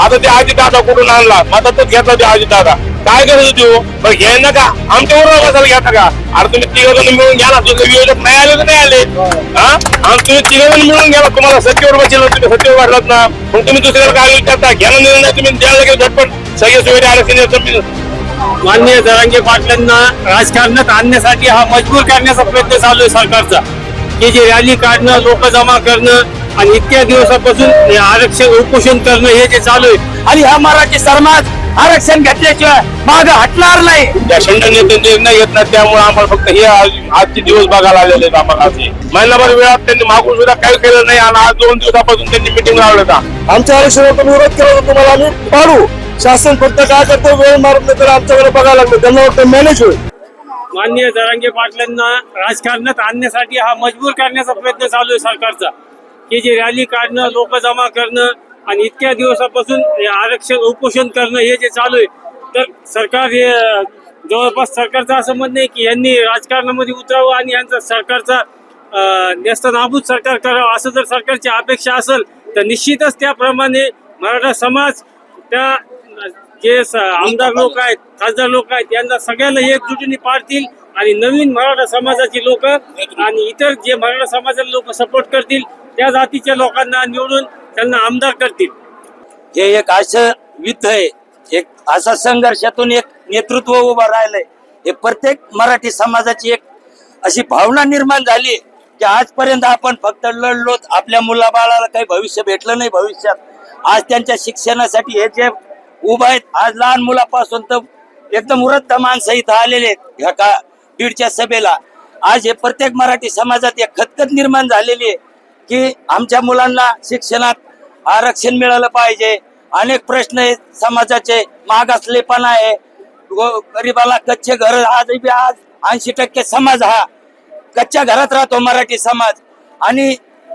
आता ते आजी दादा कुठून आणला? मदतच घेतला ते आजी दादा. काय करत तू हो? बरं घ्यायला का? आमच्या बरोबर बसायला घेता का? अरे तुम्ही तिघ जण मिळून घ्या ना. तुझं विरोधक नाही आले तर नाही आले. हा? आणि तुम्ही तिघ जण मिळून घ्या तुम्हाला सत्तेवर बसेल तुम्ही सत्तेवर वाढलात ना. मग तुम्ही दुसऱ्याला काय विचारता? घ्या ना निर्णय तुम्ही. द्यायला लागेल झटपट. सगळे सुविधा आरक्षण माननीय जरांगे पाटलांना राजकारणात आणण्यासाठी हा मजबूर करण्याचा प्रयत्न चालू आहे सरकारचा. की जे रॅली काढणं लोक जमा करणं आणि इतक्या दिवसापासून हे आरक्षण उपोषण करणं हे जे चालू आहे. आणि हा मराठी समाज आरक्षण घेतल्याशिवाय माग हटणार नाही. त्या शंड नेते निर्णय घेत नाही त्यामुळे आम्हाला फक्त हे आज- आजचे दिवस बघायला आलेले आहेत आम्हाला असे. महिनाभर वेळात त्यांनी मागून सुद्धा काही केलं नाही आणि आज दोन दिवसापासून त्यांनी मिटिंग लावलं का आमच्या आरक्षणातून विरोध केला तर तुम्हाला आम्ही. पाडू. शासन फक्त काय करतो? वेळ मारून तर आमच्याकडे बघायला लागलं. त्यांना वाटतं मॅनेज होईल. माननीय जरांगे पाटलांना राजकारणात आणण्यासाठी हा मजबूर करण्याचा प्रयत्न चालू आहे सरकारचा. की जे रॅली काढणं लोक जमा करणं आणि इतक्या दिवसापासून आरक्षण उपोषण करणं हे जे चालू आहे तर सरकार हे जवळपास सरकारचं असं म्हणणं आहे की यांनी राजकारणामध्ये उतरावं आणि यांचा सरकारचा अं, नेस्तनाबूत सरकार करावं. असं जर सरकारची अपेक्षा असेल तर निश्चितच त्याप्रमाणे मराठा समाज त्या जे स- आमदार लोक आहेत खासदार लोक आहेत यांना सगळ्यांना एकजुटीने पाडतील. आणि नवीन मराठा समाजाची लोक आणि इतर जे मराठा समाजाचे लोक सपोर्ट करतील त्या जातीच्या लोकांना निवडून त्यांना आमदार करतील. हे एक असं विध आहे. एक असा संघर्षातून एक नेतृत्व उभं राहिलंय. हे प्रत्येक मराठी समाजाची एक अशी भावना निर्माण झाली की आजपर्यंत आपण फक्त लढलोत. आपल्या मुलाबाळाला काही भविष्य भेटलं नाही भविष्यात. आज त्यांच्या शिक्षणासाठी हे जे उभं आहेत आज लहान मुलापासून तर एकदम वृद्ध माणसं इथं आलेले आहेत. ह्या का बीडच्या सभेला. आज हे प्रत्येक मराठी समाजात एक खतखत निर्माण झालेली आहे की आमच्या मुलांना शिक्षणात आरक्षण मिळालं पाहिजे. अनेक प्रश्न आहेत समाजाचे मागासलेपणा आहे. गरीबाला गरिबाला कच्चे घर आज बी आज ऐंशी टक्के समाज हा कच्च्या घरात राहतो मराठी समाज. आणि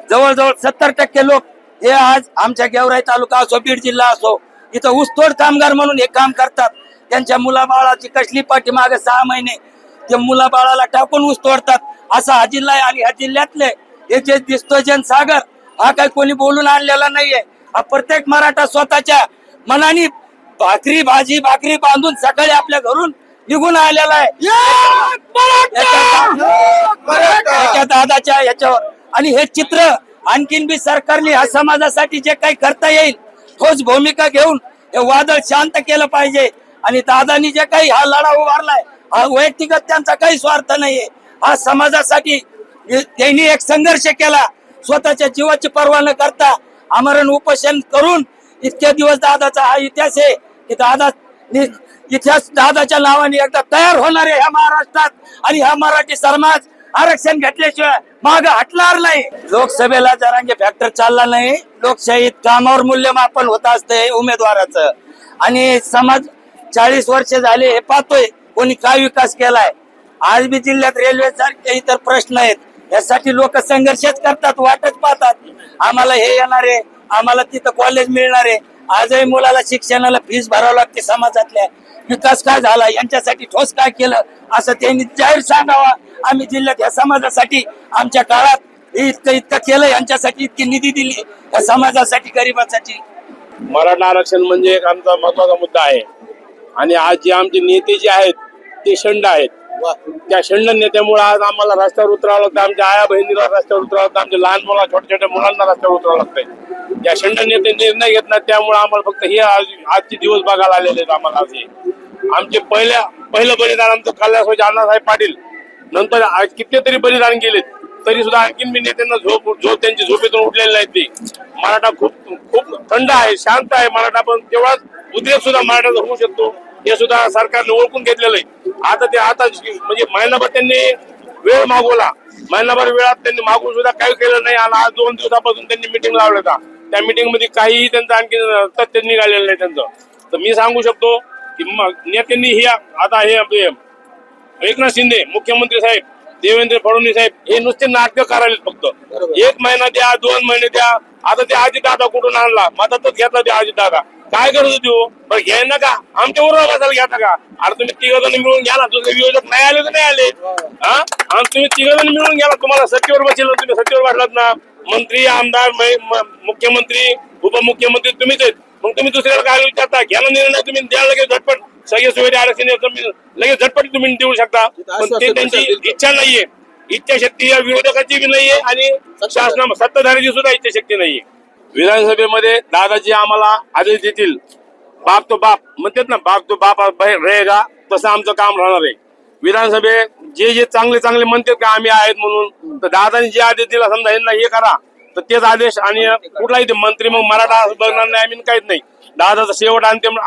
जवळजवळ सत्तर टक्के लोक हे आज आमच्या गेवराई तालुका असो बीड जिल्हा असो इथं ऊसतोड कामगार म्हणून हे काम करतात. त्यांच्या मुलाबाळाची कसली पाठीमागे सहा महिने ते मुलाबाळाला टाकून ऊस तोडतात असा हा जिल्हा आहे आणि ह्या जिल्ह्यातले हे जे दिसतोय जनसागर हा काही कोणी बोलून आणलेला नाहीये. हा प्रत्येक मराठा स्वतःच्या मनाने भाकरी भाजी भाकरी बांधून सकाळी आपल्या घरून निघून आलेला आहे. दादाच्या याच्यावर. आणि हे चित्र आणखीन बी सरकारने ह्या समाजासाठी जे काही करता येईल ठोस भूमिका घेऊन हे वादळ शांत केलं पाहिजे. आणि दादानी जे काही हा लढा उभारलाय हा वैयक्तिगत त्यांचा काही स्वार्थ नाहीये. हा समाजासाठी त्यांनी एक संघर्ष केला. स्वतःच्या जीवाची पर्वा न करता आमरण उपोषण करून इतके दिवस दादाचा हा इतिहास आहे की दादा नि- इतिहास दादाच्या नावाने एकदा तयार होणार आहे ह्या महाराष्ट्रात आणि हा मराठी समाज आरक्षण घेतल्याशिवाय माग हटणार नाही. लोकसभेला जरांगे फॅक्टर चालला नाही. लोकशाहीत कामावर मूल्यमापन होत असते उमेदवाराचं. आणि समाज चाळीस वर्ष झाले हे पाहतोय. कोणी काय विकास केलाय? आज बी जिल्ह्यात रेल्वे सारखे इतर प्रश्न आहेत. यासाठी लोक संघर्षच करतात वाटच पाहतात. आम्हाला हे येणार आहे आम्हाला तिथं कॉलेज मिळणार आहे. आजही मुलाला शिक्षणाला फीस भरावं लागते समाजातल्या. विकास काय झाला? यांच्यासाठी ठोस काय केलं? असं त्यांनी जाहीर सांगावा. आम्ही जिल्ह्यात या समाजासाठी आमच्या काळात हे इतकं इतकं केलं यांच्यासाठी इतकी निधी दिली. या समाजासाठी गरिबांसाठी. मराठा आरक्षण म्हणजे एक आमचा महत्त्वाचा मुद्दा आहे. आणि आज जे आमचे नेते जे आहेत ते शंड आहेत. त्या शंड नेत्यामुळे आज आम्हाला रस्त्यावर उतरावं लागतं आमच्या आया बहिणीला रस्त्यावर उतरावं लागतं आमच्या लहान मुला छोट्या छोट्या मुलांना रस्त्यावर उतरावं लागतंय. या शंड नेते निर्णय घेत नाही त्यामुळे आम्हाला फक्त हे आज आजचे दिवस बघायला आलेले आहेत आम्हाला आज हे. आमचे पहिल्या पहिलं बलिदान आमचं कल्याण अण्णासाहेब पाटील. नंतर आज कितीतरी बलिदान गेलेत तरी सुद्धा आणखीन मी नेत्यांना झोप झोप त्यांची झोपेतून उठलेली नाही ती मराठा खूप खूप थंड आहे शांत आहे मराठा पण तेवढाच उद्रेक सुद्धा मराठाचा होऊ शकतो. हे सुद्धा सरकारने ओळखून घेतलेलं आहे. आता ते आता म्हणजे महिनाभर त्यांनी वेळ मागवला. महिनाभर वेळात त्यांनी मागून सुद्धा काही केलं नाही आणि आज दोन दिवसापासून त्यांनी मिटिंग लावलं का त्या मिटिंगमध्ये काहीही त्यांचं आणखी तथ्य निघालेलं नाही त्यांचं. तर मी सांगू शकतो की मग नेत्यांनी ही आता हे आपले एकनाथ शिंदे मुख्यमंत्री साहेब देवेंद्र फडणवीस साहेब हे नुसते नाटक करायला फक्त. एक महिना द्या दोन महिने द्या. आता ते आजी दादा कुठून आणला? मदतच घेतला ते आजी दादा काय करत देऊ बरं घ्यायला का? आमच्या बरोबर बसायला घेता का? अरे तुम्ही तिघ जण मिळून घ्या ना. तुझे विरोधक नाही आले तर नाही आले. हा? आणि तुम्ही तिघ जण मिळून घ्या ना. तुम्हाला सत्तेवर बसेल तुम्ही सत्तेवर वाटलात ना. मंत्री आमदार मुख्यमंत्री उपमुख्यमंत्री तुम्हीच आहेत. मग तुम्ही दुसऱ्याला काय विचारता? घ्या ना निर्णय तुम्ही द्या लगेच झटपट. सगळे सुविधा आरक्षण लगेच झटपट तुम्ही देऊ शकता. पण ते त्यांची इच्छा नाहीये. इच्छाशक्ती या विरोधकाची बी नाहीये आणि शासना सत्ताधाऱ्याची सुद्धा इच्छाशक्ती नाहीये. विधानसभेमध्ये दादाजी आम्हाला आदेश देतील. बाप तो बाप. म्हणतात ना बाप तो बाप रहेगा तसं आमचं काम राहणार आहे. विधानसभेत जे जे चांगले चांगले म्हणतात का आम्ही आहेत म्हणून तर दादाने जे आदेश दिला समजा यांना हे करा. तर तेच आदेश आणि कुठलाही ते मंत्री मग मराठा असं बघणार नाही आम्ही काहीच नाही. दादाचा शेवट अंतिम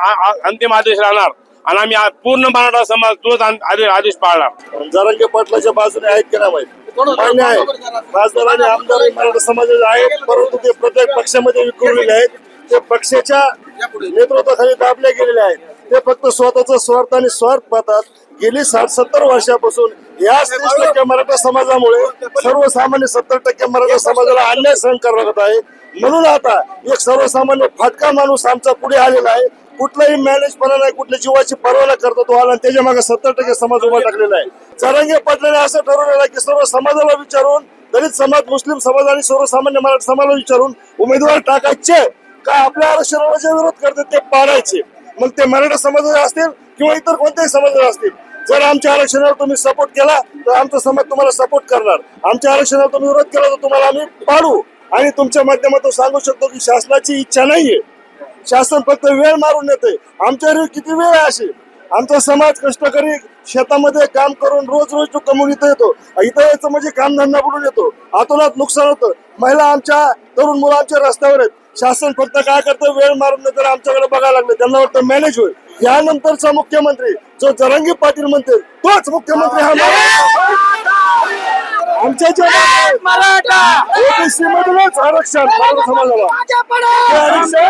अंतिम आदेश राहणार. आणि आम्ही पूर्ण मराठा समाज तोच आदेश पाळला पाळणार जरांगे पाटलाच्या बाजूने आहेत की नाही मान्य आहे. खासदार आणि आमदार हे मराठा समाजाचे आहेत परंतु ते प्रत्येक पक्षामध्ये विखुरलेले आहेत. ते पक्षाच्या नेतृत्वाखाली दाबले गेलेले आहेत. ते फक्त स्वतःचा स्वार्थ आणि स्वार्थ पाहतात. गेली साठ सत्तर वर्षापासून या तीस टक्के मराठा समाजामुळे सर्वसामान्य सत्तर टक्के मराठा समाजाला अन्याय सहन करावा लागत आहे. म्हणून आता एक सर्वसामान्य फाटका माणूस आमचा पुढे आलेला आहे. कुठलाही मॅनेजपणा नाही कुठल्या जीवाची परवाला करतो तो आला त्याच्यामागे सत्तर टक्के समाज उभा टाकलेला आहे. चरंगे पडलेले असं ठरवलेलं आहे की सर्व समाजाला विचारून दलित समाज मुस्लिम समाज आणि सर्वसामान्य मराठी समाजाला विचारून उमेदवार टाकायचे का आपल्या आरक्षणाला जे विरोध करते ते पाळायचे मग ते मराठा समाजाचे असतील किंवा इतर कोणत्याही समाजाचे असतील? जर आमच्या आरक्षणाला तुम्ही सपोर्ट केला तर आमचा समाज तुम्हाला सपोर्ट करणार. आमच्या आरक्षणाला तुम्ही विरोध केला तर तुम्हाला आम्ही पाडू. आणि तुमच्या माध्यमातून सांगू शकतो की शासनाची इच्छा नाहीये. शासन फक्त वेळ मारून येते आमच्यावर किती वेळ आहे अशी? आमचा समाज कष्टकरी शेतामध्ये काम करून रोज रोज तो कमवून इथं येतो. इथं यायचं म्हणजे कामधंदा बुडून येतो. आतोनात नुकसान होतं. महिला आमच्या तरुण मुलं आमच्या रस्त्यावर आहेत. शासन फक्त काय करतं? वेळ मारून नंतर आमच्याकडे बघायला लागलं. त्यांना वाटतं मॅनेज होईल. यानंतरचा मुख्यमंत्री जो जरंगी पाटील म्हणते तोच मुख्यमंत्री हा आमच्या जे मराठा! ओबीसी मधूनच आरक्षण. मराठा! समाजाला ते आरक्षण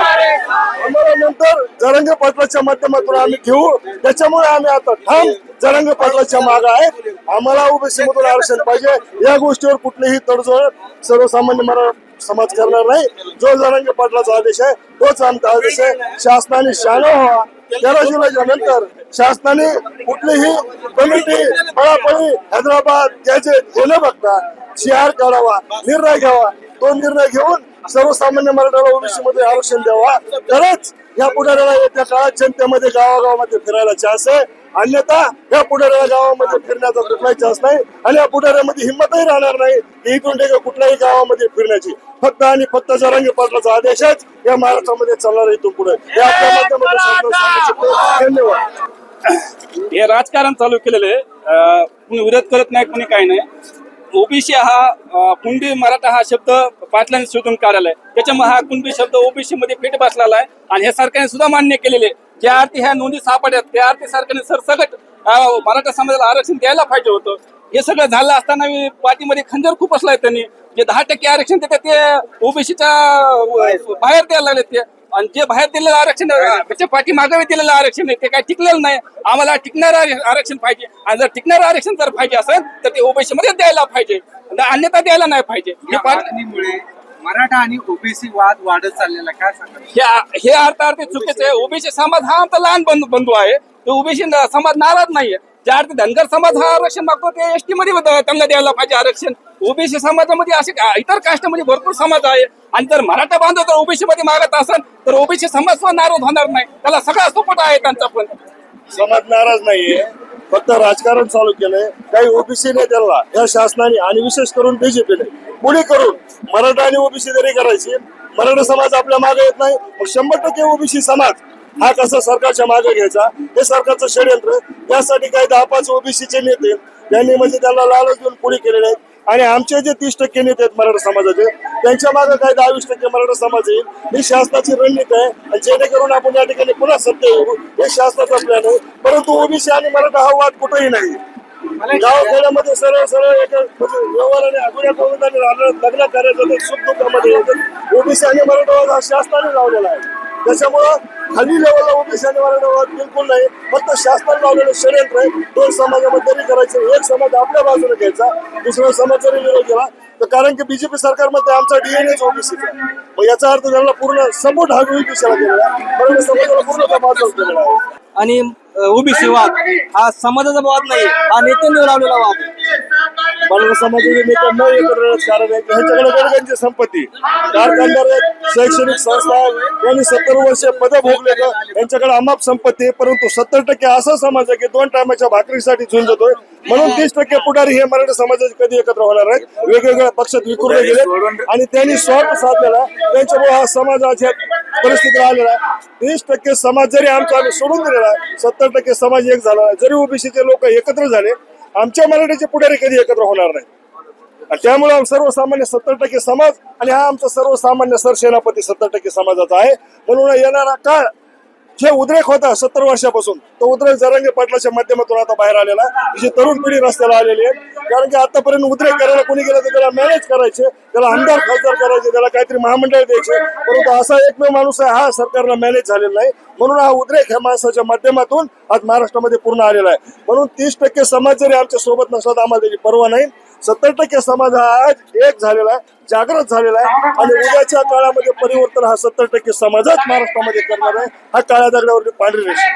आम्हाला नंतर जरंगे पाटलाच्या माध्यमातून आम्ही घेऊ. त्याच्यामुळे आम्ही आता ठाम जरंगे पाटलाच्या माग आहे. आम्हाला ओबीसी मधून आरक्षण पाहिजे. या गोष्टीवर कुठलीही तडजोड सर्वसामान्य मराठा समाज करणार नाही. जो जरंगे पाटलाचा आदेश आहे तोच आमचा आदेश आहे. शासनाने शाणा व्हावा तेरा जुलैच्या नंतर शासनाने कुठलीही कमिटी पळापळी हैदराबाद गॅजेट हे न बघता शिहार काढावा निर्णय घ्यावा. तो निर्णय घेऊन सर्वसामान्य मराठा ओबीसी मध्ये आरक्षण द्यावा. तरच या पुढाऱ्याला येत्या काळात जनतेमध्ये गावागावामध्ये फिरायला चान्स आहे. अन्यथा या पुढाऱ्याला गावामध्ये फिरण्याचा कुठलाही चान्स नाही आणि या पुढाऱ्यामध्ये हिंमतही राहणार नाही की इथून ते कुठल्याही गावामध्ये फिरण्याची. फक्त आणि फक्त जरांगी पाटलाचा आदेशच या महाराष्ट्रामध्ये चालणार आहे इथून पुढे. हे आपल्या माध्यमातून शकतो धन्यवाद. हे राजकारण चालू केलेलं कुणी विरोध करत नाही कुणी काही नाही. ओबीसी हा कुणबी मराठा हा शब्द पाटलांनी शोधून काढलेला आहे. त्याच्यामुळे हा कुणबी शब्द ओबीसी मध्ये फिट बसलेला आहे. आणि हे सरकारने सुद्धा मान्य केलेले. ज्या आरती ह्या नोंदी सापडल्यात त्या आरती सरकारने सरसकट मराठा समाजाला आरक्षण द्यायला पाहिजे होतं. हे सगळं झालं असताना पाठीमध्ये पार्टीमध्ये खंजर खूप असलाय त्यांनी. जे दहा टक्के आरक्षण देतात ते ओबीसीच्या बाहेर द्यायला लागले ते. आणि जे बाहेर दिलेलं आरक्षण आहे, पाठी मागावे दिलेलं आरक्षण आहे ते काय टिकलेलं नाही. आम्हाला टिकणारं आरक्षण पाहिजे. आणि जर टिकणारं आरक्षण जर पाहिजे असेल तर ते ओबीसी मध्ये द्यायला पाहिजे. अन्यथा द्यायला नाही पाहिजे. मराठा आणि ओबीसी वाद वाढत चाललेला काय सांगा हे हे अर्थार्थी चुकीचं आहे. ओबीसी समाज हा आमचा लहान बंधू बंधू आहे. तो ओबीसी समाज नाराज नाहीये. ज्या अर्थी धनगर समाज हा आरक्षण मागतो ते एसटी मध्ये द- त्यांना द्यायला पाहिजे आरक्षण. ओबीसी समाजामध्ये असे का- इतर कास्टमध्ये भरपूर समाज आहे. आणि जर मराठा बांधव जर ओबीसी मध्ये मागत असेल तर ओबीसी समाज सुद्धा नाराज होणार नाही. त्याला सगळा सपोर्ट आहे त्यांचा पण. समाज नाराज नाहीये. फक्त राजकारण चालू केलंय. काही ओबीसी नेत्यांना या शासनाने आणि विशेष करून बीजेपीने पुढे करून मराठा आणि ओबीसी जरी करायची मराठा समाज आपल्या मागे येत नाही मग शंभर टक्के ओबीसी समाज हा कसा सरकारच्या मागे घ्यायचा हे सरकारचं षडयंत्र त्यासाठी काही दहा पाच ओबीसीचे नेते त्यांनी म्हणजे त्यांना लालच देऊन पुढे केलेले आहेत आणि आमचे जे तीस टक्के नेते आहेत मराठा समाजाचे त्यांच्या मागे काय दहा वीस टक्के मराठा समाज येईल ही शासनाची रणनीती आहे आणि जेणेकरून आपण या ठिकाणी पुन्हा सत्य येऊ हे शासनाचा प्लॅन आहे. परंतु ओबीसी आणि मराठा हा वाद कुठेही नाही. गावखेड्यामध्ये सरळ सरळ एक म्हणजे व्यवहाराने अगोदर राहणार लग्न करायचं ते सुख दुःखामध्ये येतात ओबीसी आणि मराठा हा शासनाने लावलेला आहे. त्याच्यामुळं खाली लेवलला ओबीसी आणि मराठा बिलकुल नाही. फक्त शासनाने लावलेलं षडयंत्र आहे. दोन समाजामध्ये तरी करायचं. एक समाज आपल्या बाजूने घ्यायचा. दुसरा समाज जरी विरोध केला. तर कारण की बीजेपी सरकारमध्ये आमचा डीएनएच ओबीसीचा मग याचा अर्थ त्यांना पूर्ण सपोर्ट हा ओबीसीला केलेला आहे. मराठा समाजाला पूर्ण समाज केलेला आहे. आणि ओबीसी वाद हा समाजाचा वाद नाही. हा नेत्यांनी लावलेला वाद आहे मराठा समाजाचे नेते न एकत्र कारण आहे की ह्यांच्याकडे गडगंची संपत्ती. कारखानदार शैक्षणिक संस्था यांनी सत्तर वर्ष पद भोगले यांच्याकडे अमाप संपत्ती आहे परंतु सत्तर टक्के असा समाज आहे की दोन टायमाच्या भाकरीसाठी झुंजतोय म्हणून तीस टक्के पुढारी हे मराठा समाजाचे कधी एकत्र होणार आहेत? वेगवेगळ्या पक्षात विखुरले गेले आणि त्यांनी स्वार्थ साधलेला त्यांच्यामुळे हा समाज आज या परिस्थितीला आलेला आहे. तीस टक्के समाज जरी आमचा आम्ही सोडून दिलेला आहे सत्तर टक्के समाज एक झाला. जरी ओबीसीचे लोक एकत्र झाले आमच्या मराठीचे पुढारी कधी एकत्र होणार नाही आणि त्यामुळे सर्वसामान्य सत्तर टक्के समाज आणि हा आमचा सर्वसामान्य सरसेनापती सत्तर टक्के समाजाचा आहे. म्हणून येणारा काळ जे उद्रेक होता सत्तर वर्षापासून तो उद्रेक जरांगे पाटलाच्या माध्यमातून आता बाहेर आलेला आहे. जी तरुण पिढी रस्त्याला आलेली आहे कारण की आतापर्यंत उद्रेक करायला कोणी गेलं तर त्याला मॅनेज करायचे त्याला आमदार खासदार करायचे त्याला काहीतरी महामंडळ द्यायचे. परंतु असा एकमेव माणूस आहे हा सरकारला मॅनेज झालेला नाही. म्हणून हा उद्रेक ह्या माणसाच्या माध्यमातून आज महाराष्ट्रामध्ये पूर्ण आलेला आहे. म्हणून तीस टक्के समाज जरी आमच्यासोबत नसला तर आम्हाला त्याची पर्वा नाही. सत्तर टक्के समाज हा आज एक झालेला आहे जागृत झालेला आहे आणि उद्याच्या काळामध्ये परिवर्तन हा सत्तर टक्के समाजच महाराष्ट्रामध्ये करणार आहे. हा काळ्या दगडावरती पांढरी रेषा.